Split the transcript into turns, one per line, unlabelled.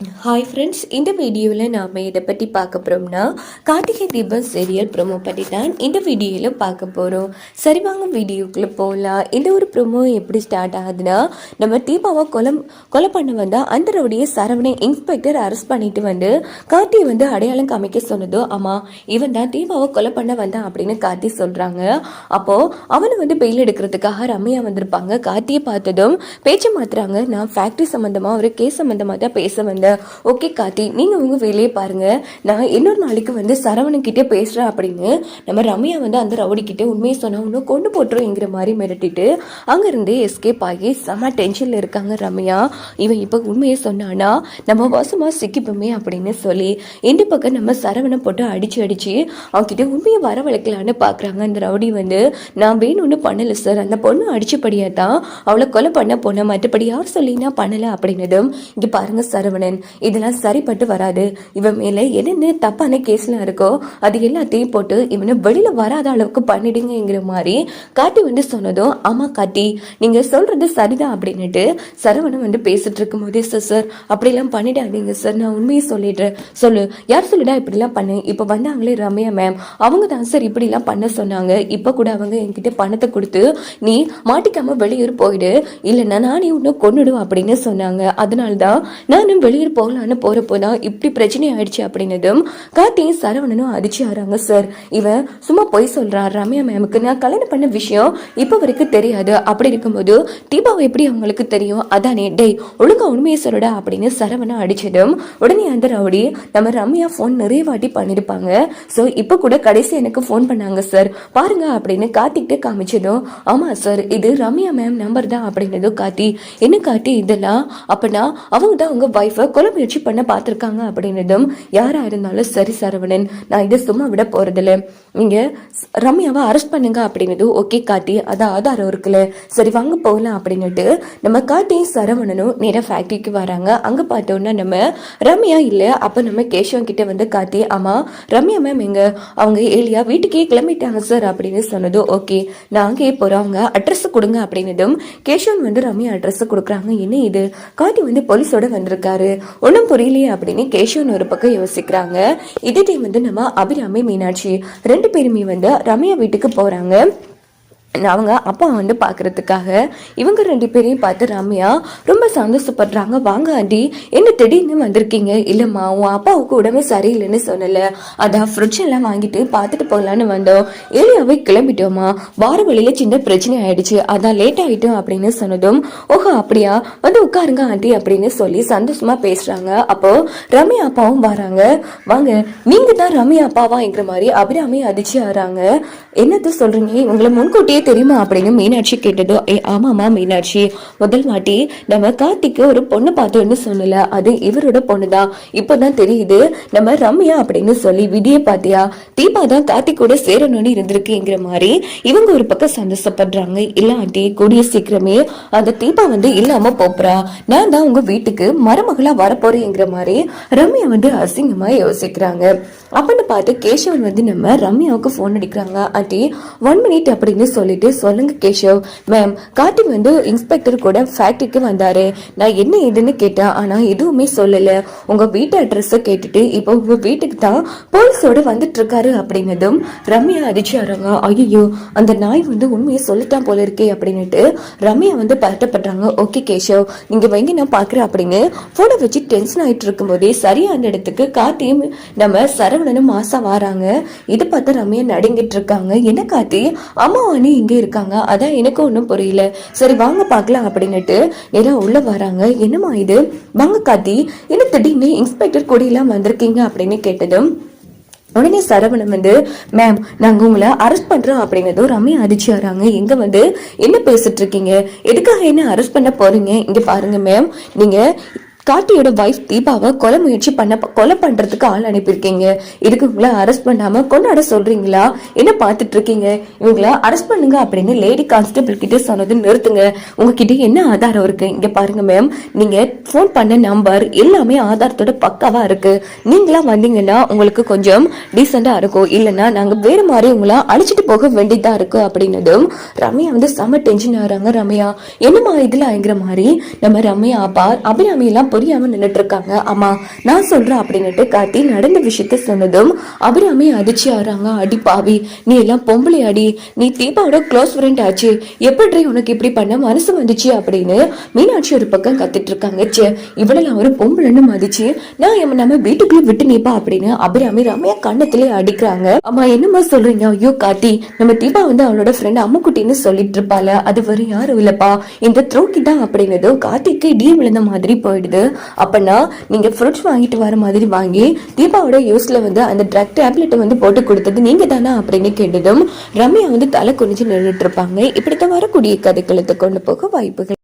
Hi friends இந்த வீடியோவில் நாம் இதை பற்றி பார்க்க போகிறோம்னா கார்த்திகை தீபம் சீரியல் ப்ரோமோ பற்றி தான் இந்த வீடியோவில் பார்க்க போகிறோம் சரி வாங்க வீடியோக்குள்ளே போகலாம் இந்த ஒரு ப்ரோமோ எப்படி ஸ்டார்ட் ஆகுதுன்னா நம்ம தீபாவை கொலை கொலை பண்ண வந்தால் அந்தருடைய சரவணை இன்ஸ்பெக்டர் அரெஸ்ட் பண்ணிட்டு வந்து கார்த்தி வந்து அடையாளம் காமிக்க சொன்னதோ ஆமாம் இவன் தான் தீபாவை கொலை பண்ண வந்தான் அப்படின்னு கார்த்தி சொல்கிறாங்க அப்போது அவனை வந்து பெயில் எடுக்கிறதுக்காக ரம்யா வந்திருப்பாங்க. கார்த்தியை பார்த்ததும் பேச்சு மாத்துறாங்க. நான் ஃபேக்ட்ரி சம்மந்தமாக ஒரு கேஸ் சம்மந்தமாக தான் பேச வந்தேன். ஓகே கார்த்தி நீங்கள் உங்கள் வேலையை பாருங்கள் நான் இன்னொரு நாளைக்கு வந்து சரவணன்கிட்டே பேசுகிறேன் அப்படின்னு நம்ம ரம்யா வந்து அந்த ரவுடிக்கிட்டே உண்மையை சொன்னால் இன்னும் கொண்டு போட்டுருங்கிற மாதிரி மிரட்டிட்டு அங்கேருந்தே எஸ்கேப் ஆகி செம டென்ஷனில் இருக்காங்க ரம்யா. இவன் இப்போ உண்மையை சொன்னானா நம்ம வாசமாக சிக்கிப்போமே அப்படின்னு சொல்லி இந்த பக்கம் நம்ம சரவணன் போட்டு அடிச்சு அடிச்சு அவன்கிட்ட உண்மையை வரவழைக்கலான்னு பார்க்குறாங்க அந்த ரவுடி வந்து நான் ஒன்றும் பண்ணல சார் அந்த பொண்ணு அடிச்சபடியாக தான் அவளை கொலை பண்ண போனேன் மற்றபடி யார் சொல்லினா பண்ணலை அப்படின்னதும் இங்கே பாருங்க சரவணன். இதெல்லாம் சரிப்பட்டு வராது. இவன் மேலே என்னென்ன தப்பான கேஸ்லாம் இருக்கோ அது எல்லாத்தையும் போட்டு இவனை வெளியில் வராத அளவுக்கு பண்ணிடுங்கிற மாதிரி காட்டி வந்து சொன்னதும் ஆமாம் காட்டி நீங்கள் சொல்கிறது சரிதான் அப்படின்னுட்டு சரவணன் வந்து பேசிட்டு இருக்கும் போதே சார் சார் அப்படிலாம் பண்ணிடாதீங்க சார் நான் உண்மையை சொல்லிடுறேன். சொல்லு. யார் சொல்லிடா இப்படிலாம் பண்ணு? இப்போ வந்தாங்களே ரம்யா மேம் அவங்க தான் சார் இப்படிலாம் பண்ண சொன்னாங்க. இப்போ கூட அவங்க என்கிட்ட பண்ண பணத்தை கொடுத்து நீ மாட்டிக்காம வெளியூர் போயிடு. இல்லைன்னா நானே இன்னும் கொன்னுடுவேன் அப்படின்னு சொன்னாங்க. அதனால தான் நானும் வெளியூர் போகலான்னு போகிறப்போ தான் இப்படி பிரச்சனை ஆயிடுச்சு அப்படின்னதும் கார்த்தியும் சரவணனும் அடிச்சு ஆறாங்க சார் இவன் சும்மா பொய் சொல்றான். ரம்யா மேமுக்கு நான் கல்யாணம் பண்ண விஷயம் இப்போ வரைக்கும் தெரியாது. அப்படி இருக்கும்போது தீபாவை எப்படி அவங்களுக்கு தெரியும்? அதானே. டேய் ஒழுங்கா உண்மையை சொல்லுடா அப்படின்னு சரவணன் அடிச்சதும் உடனே அந்த ரவுடி நம்ம ரம்யா ஃபோன் நிறைய வாட்டி பண்ணிருப்பாங்க. ஸோ இப்போ கூட கடைசி எனக்கு ஃபோன் பண்ணாங்க சார். பாருங்க அப்படின்னு கார்த்திக்கிட்ட காமிச்சதும் ஆமா சார் இது ரம்யா மேம் நம்பர் தான் அப்படின்னதும் காட்டி என்ன காட்டி இதெல்லாம்? அப்பனா அவங்க தான் உங்க ஒய்ஃபை கொலை முயற்சி பண்ண பார்த்துருக்காங்க அப்படின்னதும் யாரா இருந்தாலும் சரி சரவணன். நான் இதை சும்மா விட போறதில்ல. நீங்க ரம்யாவை அரெஸ்ட் பண்ணுங்க அப்படின்னதும் ஓகே காட்டி அதான் ஆதாரம் இருக்குல்ல. சரி வாங்க போகலாம் அப்படின்னுட்டு நம்ம காட்டியும் சரவணனும் நேராக ஃபேக்ட்ரிக்கு வராங்க. அங்க பார்த்தோன்னா நம்ம ரம்யா இல்லை அப்போ நம்ம கேஷவன் கிட்ட வந்து காட்டி ஆமா ரம்யா மேம் எங்க அவங்க ஏலியா வீட்டுக்கே கிளம்பிட்டாங்க சார் அப்படின்னு சொன்னதும் ஓகே நான் அங்கேயே போறோம் அவங்க அட்ரஸ் கொடுங்க அப்படின்னதும் கேஷவன் வந்து ரம்யா அட்ரஸ் கொடுக்குறாங்க. என்ன இது? காட்டி வந்து போலீஸோட வந்திருக்காரு. ஒன்றும் புரியலையே அப்படின்னு கேஷவன் ஒரு பக்கம் யோசிக்கிறாங்க. இதே டைம் வந்து நம்ம அபிராமி மீனாட்சி ரெண்டு பேருமே வந்து ரம்யா வீட்டுக்கு போகிறாங்க அவங்க அப்பா வந்து பார்க்கறதுக்காக இவங்க ரெண்டு பேரையும் பார்த்து ரம்யா ரொம்ப சந்தோஷப்படுறாங்க. வாங்க ஆண்டி. என்ன திடீர்னு வந்திருக்கீங்க? இல்லைம்மா உன் அப்பாவுக்கு உடம்பு சரியில்லைன்னு சொன்னல. அதான் ஃப்ரிட்ஜ் எல்லாம் வாங்கிட்டு பார்த்துட்டு போகலான்னு வந்தோம். ஏலியாவே கிளம்பிட்டோமா வார வழியில சின்ன பிரச்சனை ஆயிடுச்சு. அதான் லேட் ஆயிட்டோம் அப்படின்னு சொன்னதும் ஓஹோ அப்படியா? வந்து உட்காருங்க ஆண்டி அப்படின்னு சொல்லி சந்தோஷமா பேசுறாங்க. அப்போ ரம்யா அப்பாவும் வராங்க. வாங்க நீங்க தான் ரம்யா அப்பாவாங்கிற மாதிரி அபிராமி அதிர்ச்சி ஆறாங்க. என்னத்த சொல்றீங்க? உங்களை முன்கூட்டியே தெரியுமா அப்படின்னு மீனாட்சி கேட்டதோ ஏ ஆமாமா மீனாட்சி. முதல் வாட்டி நம்ம கார்த்திக்கு ஒரு பொண்ணு பார்த்தோன்னு சொல்லல அது இவரோட பொண்ணு தான் இப்போதான் தெரியுது நம்ம ரம்யா அப்படின்னு சொல்லி விதியை பாத்தியா தீபா தான் கார்த்திக் கூட சேரணும்னு இருந்திருக்குங்கிற மாதிரி இவங்க ஒரு பக்கம் சந்தோஷப்படுறாங்க. இல்லாட்டி கூடிய சீக்கிரமே அந்த தீபா வந்து இல்லாம போப்புறா. நான் தான் உங்க வீட்டுக்கு மருமகளா வரப்போறேங்கிற மாதிரி ரம்யா வந்து அசிங்கமா யோசிக்கிறாங்க. அப்படின்னு பார்த்து கேசவன் வந்து நம்ம ரம்யாவுக்கு ஃபோன் அடிக்கிறாங்க. ஆட்டி ஒன் மினிட் அப்படின்னு சொல்லி சொல்லிட்டு சொல்லுங்க கேஷவ். மேம் கார்த்திக் வந்து இன்ஸ்பெக்டர் கூட ஃபேக்டரிக்கு வந்தாரு. நான் என்ன ஏதுன்னு கேட்டேன் ஆனா எதுவுமே சொல்லல. உங்க வீட்டு அட்ரஸை கேட்டுட்டு இப்போ உங்க வீட்டுக்கு தான் போலீஸோட வந்துட்டு இருக்காரு அப்படின்னதும் ரம்யா அதிர்ச்சியாராங்க ஐயோ அந்த நாய் வந்து உண்மையை சொல்லிட்டான் போல இருக்கே அப்படின்னுட்டு ரம்யா வந்து பரட்டப்படுறாங்க ஓகே கேஷவ் நீங்க வைங்க நான் பாக்குறேன் அப்படின்னு போனை வச்சு டென்ஷன் ஆயிட்டு இருக்கும்போதே சரியான இடத்துக்கு கார்த்தியும் நம்ம சரவணனும் மாசா வராங்க. இதை பார்த்து ரம்யா நடுங்கிட்டு இருக்காங்க என்ன கார்த்தி? அம்மா இங்கே இருக்காங்க. அதான் எனக்கு ஒன்றும் புரியல. சரி வாங்க பார்க்கலாம் அப்படின்னுட்டு எல்லாம் உள்ள வராங்க. என்னமா இது? வாங்க காத்தி என்ன திடீர்னு இன்ஸ்பெக்டர் கொடியெல்லாம் வந்திருக்கீங்க அப்படின்னு கேட்டதும் உடனே சரவணன் வந்து மேம் நாங்கள் உங்களை அரெஸ்ட் பண்றோம் அப்படின்னதும் ரம்யா அதிர்ச்சி வராங்க இங்கே வந்து? என்ன பேசிட்டு இருக்கீங்க? எதுக்காக என்ன அரெஸ்ட் பண்ண போறீங்க? இங்கே பாருங்க மேம் நீங்கள் கார்த்தியோட வைஃப் தீபாவை கொலை முயற்சி பண்ண கொலை பண்றதுக்கு ஆள் அனுப்பியிருக்கீங்க. இதுக்கு உங்களை அரெஸ்ட் பண்ணாம கொண்டாட சொல்றீங்களா? என்ன பார்த்துட்டு இருக்கீங்க இவங்கள அரெஸ்ட் பண்ணுங்க அப்படின்னு லேடி கான்ஸ்டபிள் கிட்ட சொன்னது நிறுத்துங்க. உங்ககிட்ட என்ன ஆதாரம் இருக்கு? இங்க பாருங்க மேம் நீங்க ஃபோன் பண்ண நம்பர் எல்லாமே ஆதாரத்தோட பக்காவா இருக்கு. நீங்களா வந்தீங்கன்னா உங்களுக்கு கொஞ்சம் டீசெண்டா இருக்கும். இல்லைன்னா நாங்க வேற மாதிரி உங்களை அழிச்சிட்டு போக வேண்டியதா இருக்கு அப்படின்னதும் ரம்யா வந்து செம டென்ஷன் ஆகிறாங்க ரம்யா. என்னமா இதுல ஆகிற மாதிரி? நம்ம ரம்யா அப்பா அபிராமி எல்லாம் புரியாம நின்னுட்டு இருக்காங்க அம்மா நான் சொல்றேன் அப்படின்னுட்டு கார்த்தி நடந்த விஷயத்த சொன்னதும் அபிராமி அதிர்ச்சி ஆறாங்க அடி பாவி நீ எல்லாம் பொம்பளை அடி. நீ தீபாவோட க்ளோஸ் ஃப்ரெண்ட் ஆச்சு. எப்படி உனக்கு இப்படி பண்ண மனசு வந்துச்சு அப்படின்னு மீனாட்சி ஒரு பக்கம் கத்திட்டு இருக்காங்க. சே இவளெல்லாம் ஒரு பொம்பளைன்னு மதிச்சு நான் நம்ம வீட்டுக்குள்ள விட்டு நீப்பா? அப்படின்னு அபிராமி ரம்யா கண்ணத்திலே அடிக்கிறாங்க. அம்மா என்னம்மா சொல்றீங்க? ஐயோ கார்த்தி நம்ம தீபா வந்து அவளோட ஃப்ரெண்ட் அம்முக்குட்டின்னு சொல்லிட்டு இருப்பாள. அது வரும் யாரும் இல்லப்பா. இந்த த்ரோக்கி தான் அப்படின்னதும் கார்த்திக்கு இடி விழுந்த மாதிரி போயிடுது. அப்பனா நீங்க ஃப்ரூட்ஸ் வாங்கிட்டு வர மாதிரி வாங்கி தீபாவோட யூஸில் வந்து அந்த ட்ரக் டேப்லெட் வந்து போட்டு கொடுத்தது நீங்க தானே அப்படின்னு கேட்டதும் ரம்யா வந்து தலை குனிஞ்சு நின்றுட்டு இருப்பாங்க. இப்படித்தான் வரக்கூடிய கதைக்களத்தை கொண்டு போக வாய்ப்புகள்